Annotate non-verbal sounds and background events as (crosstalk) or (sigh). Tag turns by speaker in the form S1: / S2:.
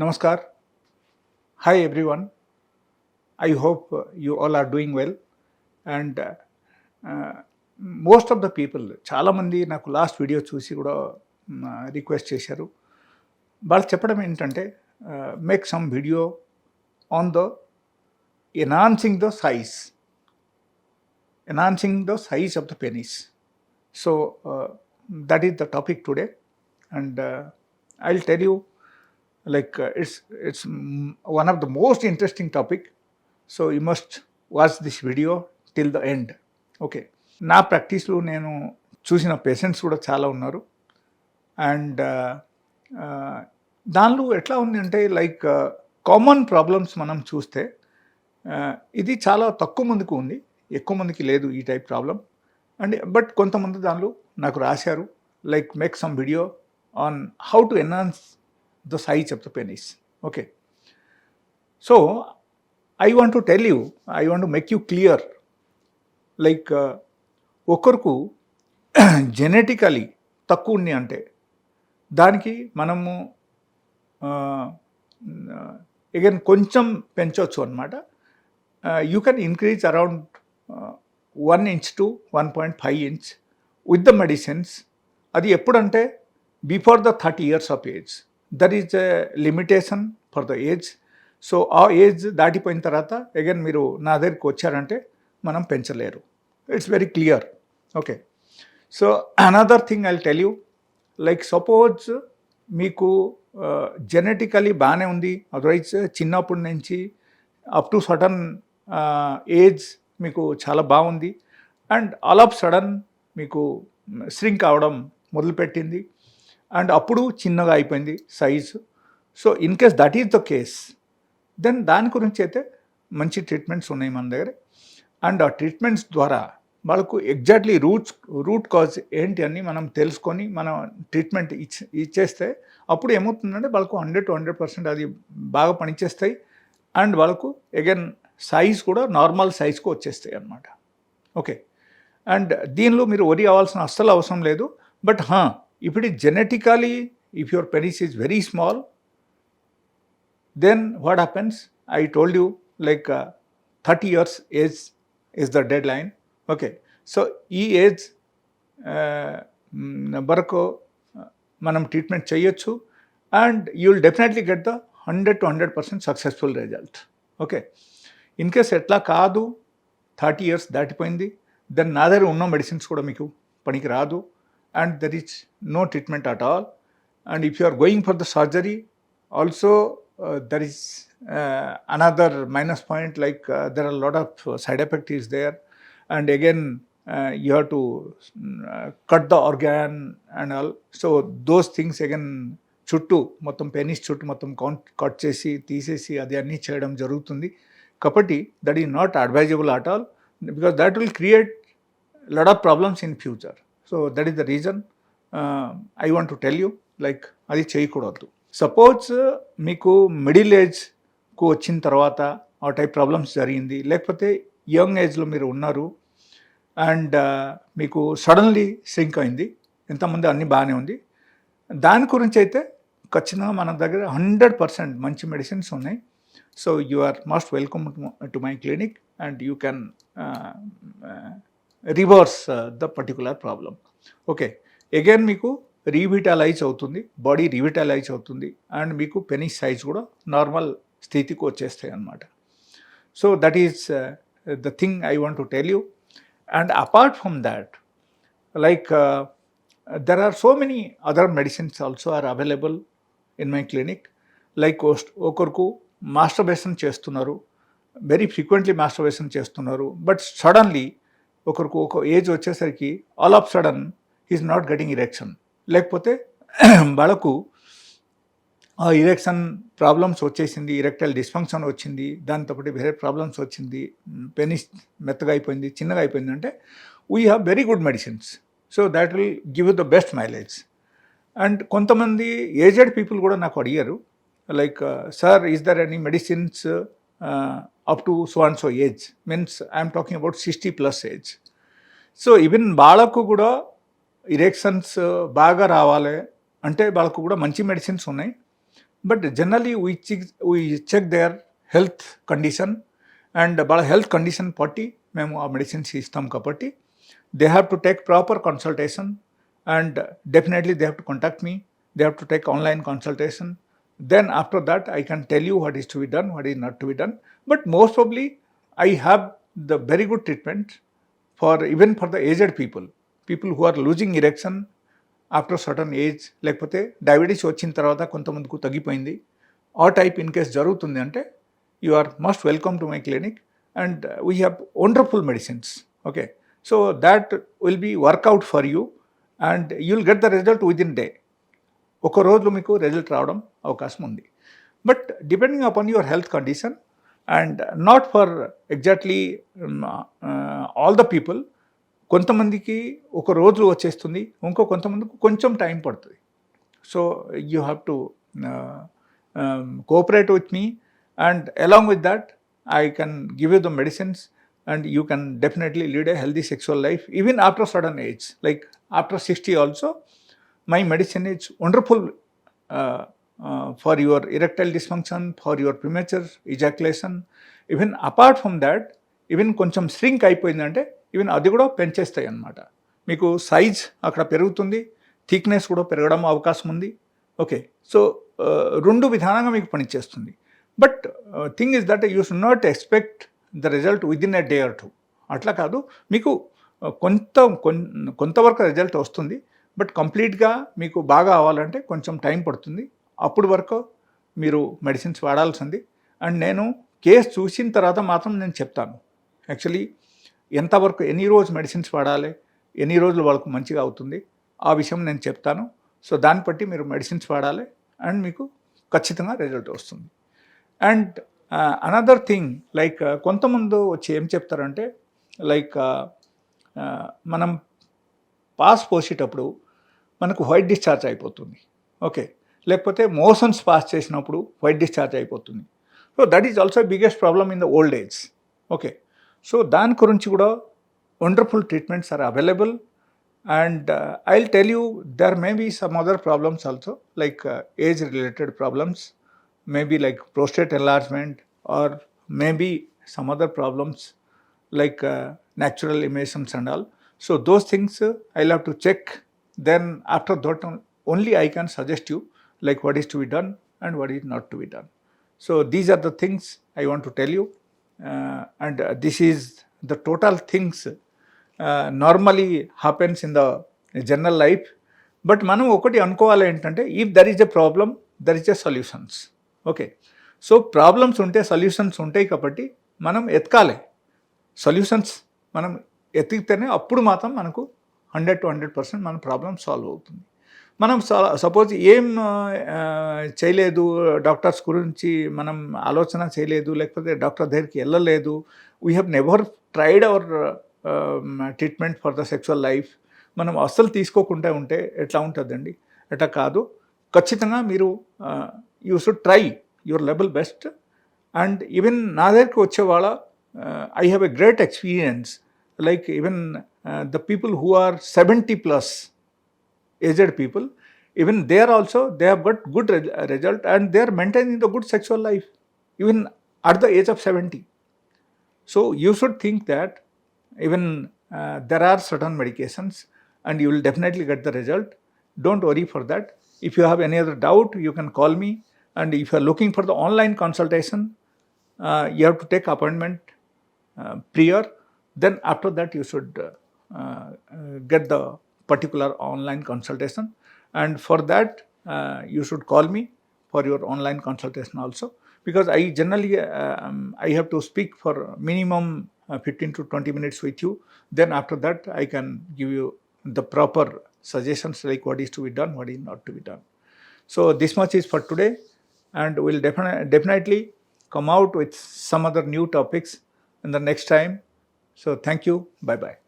S1: Namaskar. Hi everyone I hope you all are doing well and most of the people చాలామంది నాకు last video చూసి కూడా request చేశారు. వాళ్ళు చెప్పడం ఏంటంటే make some video on the enhancing the size enhancing the size of the penis so that is the topic today and I will tell you like uh, it's it's of one of the most interesting topic. So you must watch this video till the end. Okay నా ప్రాక్టీస్లో నేను చూసిన patients కూడా చాలా ఉన్నారు. And uh, uh, దానిలో ఎట్లా ఉంది అంటే లైక్ కామన్ ప్రాబ్లమ్స్ మనం చూస్తే uh, ఇది చాలా తక్కువ మందికి ఉంది. ఎక్కువ మందికి లేదు ఈ టైప్ ప్రాబ్లం అండ్ బట్ కొంతమంది దానిలో నాకు రాశారు. Like make some video on how to enhance the size of the penis. Okay. So I want to tell you I want make you clear. Like ఒకరికి (clears throat) జెనెటికలీ తక్కువ ఉంది అంటే దానికి మనము అగైన్ కొంచెం పెంచవచ్చు అనమాట you can increase around one inch to one point five inch with the medicines. అది ఎప్పుడంటే before the thirty years of age. There is a limitation for the age. So ఆ ఏజ్ దాటిపోయిన తర్వాత అగైన్ మీరు నా దగ్గరికి వచ్చారంటే మనం పెంచలేరు. It's very clear okay so another thing I tell you like suppose మీకు uh, జెనెటికలీ బాగానే ఉంది. అదర్వైజ్ చిన్నప్పటి నుంచి అప్ టు సడన్ ఏజ్ మీకు చాలా బాగుంది. అండ్ ఆల్ ఆఫ్ సడన్ మీకు స్ట్రింక్ అవడం మొదలుపెట్టింది. అండ్ అప్పుడు చిన్నగా అయిపోయింది size. So in case that is the case then దాని గురించి అయితే మంచి ట్రీట్మెంట్స్ ఉన్నాయి మన దగ్గర. అండ్ ఆ ట్రీట్మెంట్స్ ద్వారా వాళ్ళకు ఎగ్జాక్ట్లీ రూట్స్ రూట్ కాజ్ ఏంటి అని మనం తెలుసుకొని మనం ట్రీట్మెంట్ ఇచ్చి ఇచ్చేస్తే అప్పుడు ఏమవుతుందంటే వాళ్ళకు హండ్రెడ్ టు హండ్రెడ్ పర్సెంట్ అది బాగా పనిచేస్తాయి. అండ్ వాళ్ళకు అగైన్ సైజ్ కూడా నార్మల్ సైజ్కి వచ్చేస్తాయి అన్నమాట. ఓకే. అండ్ దీనిలో మీరు వరి అవ్వాల్సిన అస్సలు అవసరం లేదు. బట్ హా ఇప్పుడు genetically if your penis is very small then what happens I told you like thirty years age is the dead line okay so ఈ ఏజ్ వరకు మనం ట్రీట్మెంట్ చేయొచ్చు and you will definitely get the hundred to hundred percent successful result okay in case ఎట్లా కాదు thirty years దాటిపోయింది then నా దగ్గర ఉన్న మెడిసిన్స్ కూడా మీకు పనికి రాదు and there is no treatment at all and if you are going for the surgery also there is another minus point like there are lot of side effect is there and again you have to cut the organ and all so those things again చుట్టూ మొత్తం penis చుట్టూ మొత్తం count cut చేసి తీసేసి అది అన్నీ చేయడం జరుగుతుంది. కాబట్టి that is not advisable at all because that will create lot of problems in future so that is the reason. I want to tell you like అది చేయకూడదు. సపోజ్ మీకు మిడిల్ ఏజ్కు వచ్చిన తర్వాత ఆ టైప్ ప్రాబ్లమ్స్ జరిగింది. లేకపోతే యంగ్ ఏజ్లో మీరు ఉన్నారు అండ్ మీకు సడన్లీ సింక్ అయింది. ఎంతమంది అన్నీ బాగానే ఉంది. దాని గురించి అయితే ఖచ్చితంగా మన దగ్గర హండ్రెడ్ పర్సెంట్ మంచి మెడిసిన్స్ ఉన్నాయి. So you are most welcome to my clinic and you can reverse the particular problem okay again మీకు రీవిటలైజ్ అవుతుంది బాడీ రీవిటలైజ్ అవుతుంది అండ్ మీకు పెనిస్ సైజ్ కూడా నార్మల్ స్థితికి వచ్చేస్తాయి అన్నమాట. So that is the thing I want to tell you and apart from that like there are so many other medicines also are available in my clinic like ఒకరికి masturbation చేస్తున్నారు very frequently masturbation చేస్తున్నారు but suddenly ఒకరికి ఒక age వచ్చేసరికి all of sudden is not getting erection లేకపోతే (clears throat) వాళ్ళకు ఆ erection problems వచ్చేసింది ఇరెక్టైల్ డిస్ఫంక్షన్ వచ్చింది దాంతో పాటు వేరే ప్రాబ్లమ్స్ వచ్చింది పెనిస్ మెత్తగా అయిపోయింది చిన్నగా అయిపోయింది అంటే we have very good medicines so that will give the best mileage and కొంతమంది ఏజెడ్ పీపుల్ కూడా నాకు అడిగారు like sir is there any medicines up to so and so age means I'm talking about sixty plus age so even వాళ్ళకు కూడా erections బాగా రావాలి. అంటే వాళ్ళకు కూడా మంచి మెడిసిన్స్ ఉన్నాయి. But generally we check we check their health condition and వాళ్ళ హెల్త్ కండిషన్ బట్టి మేము ఆ మెడిసిన్స్ ఇస్తాం కాబట్టి they have to take proper consultation and definitely they have to contact me they have to take online consultation then after that i can tell you what is to be done what is not to be done but most probably i have the very good treatment for even for the aged people people who are losing erection after certain age లేకపోతే diabetes వచ్చిన తర్వాత కొంతమందికి తగ్గిపోయింది ఆ type in case జరుగుతుంది అంటే you are must welcome to my clinic and we have wonderful medicines okay so that will be workout for you and you will get the result within day ఒక రోజు మీకు result రావడం అవకాశం ఉంది. But depending upon your health condition and not for exactly all the people కొంతమందికి ఒక రోజు వచ్చేస్తుంది ఇంకో కొంతమందికి కొంచెం టైం పడుతుంది. So you have to cooperate with me and along with that I can give you the medicines and you can definitely lead a healthy sexual life even after certain age. Like after 60 also my medicine is wonderful uh, uh, for your erectile dysfunction for your premature ejaculation. Even apart from that even కొంచెం shrink అయిపోయిందంటే even అది కూడా పెంచేస్తాయి అన్నమాట. మీకు size అక్కడ పెరుగుతుంది thickness కూడా పెరగడం అవకాశం ఉంది. ఓకే సో uh, రెండు విధానంగా మీకు పనిచేస్తుంది but thing is that you should not expect the result within a day or two అట్లా కాదు మీకు uh, కొంత కొంతవరకు రిజల్ట్ వస్తుంది. బట్ కంప్లీట్గా మీకు బాగా అవ్వాలంటే కొంచెం టైం పడుతుంది. అప్పుడు వరకు మీరు మెడిసిన్స్ వాడాల్సింది. అండ్ నేను కేసు చూసిన తర్వాత మాత్రం నేను చెప్తాను. యాక్చువల్లీ ఎంతవరకు ఎన్ని రోజు మెడిసిన్స్ వాడాలి ఎన్ని రోజులు వాళ్ళకు మంచిగా అవుతుంది ఆ విషయం నేను చెప్తాను. సో దాన్ని బట్టి మీరు మెడిసిన్స్ వాడాలి అండ్ మీకు ఖచ్చితంగా రిజల్ట్ వస్తుంది. అండ్ అనదర్ థింగ్ లైక్ కొంతమంది వచ్చి ఏం చెప్తారంటే లైక్ మనం పాస్ పోసేటప్పుడు మనకు వైట్ డిశ్చార్జ్ అయిపోతుంది. ఓకే. లేకపోతే మోషన్స్ పాస్ చేసినప్పుడు వైట్ డిశ్చార్జ్ అయిపోతుంది. So that is also biggest problem in the old age okay. So దాని గురించి కూడా wonderful treatments are available and I will tell you there may be some other problems also like age related problems maybe like prostate enlargement or maybe some other problems like natural emissions and all. So those things uh, I'll have to check. Then after that on- only I can suggest you like what is to be done and what is not to be done. So these are the things I want to tell you. Uh, and uh, this is the total things uh, normally happens in the general life. But మనం ఒకటి అనుకోవాలి ఏంటంటే if there is a problem there is a solutions okay so problems ఉంటే solutions ఉంటాయి కాబట్టి మనం ఎతకాలి solutions మనం ఎతికితేనే అప్పుడు మాత్రం మనకు హండ్రెడ్ టు హండ్రెడ్ పర్సెంట్ మన ప్రాబ్లం సాల్వ్ అవుతుంది. మనం సపోజ్ ఏం చేయలేదు డాక్టర్స్ గురించి మనం ఆలోచన చేయలేదు లేకపోతే డాక్టర్ దగ్గరికి వెళ్ళలేదు we have never tried our treatment for the sexual life మనం అస్సలు తీసుకోకుండా ఉంటే ఎట్లా ఉంటుందండి? ఎట్లా కాదు. ఖచ్చితంగా మీరు you should try your level best and even నా దగ్గరికి వచ్చే వాళ్ళ I have a great experience like even uh, the people who are 70 plus aged people even there also they have got good re uh, result and they are maintaining the good sexual life even at the age of 70 so you should think that even uh, there are certain medications and you will definitely get the result. Don't worry for that. If you have any other doubt you can call me. And if you are looking for the online consultation uh, you have to take appointment uh, prior. Then after that, you should uh, uh, get the particular online consultation. And for that, uh, you should call me for your online consultation also. Because I generally um, I have to speak for minimum uh, 15 to 20 minutes with you. Then after that, I can give you the proper suggestions like what is to be done, what is not to be done. So this much is for today, and we'll defini- definitely come out with some other new topics in the next time. So thank you. Bye bye.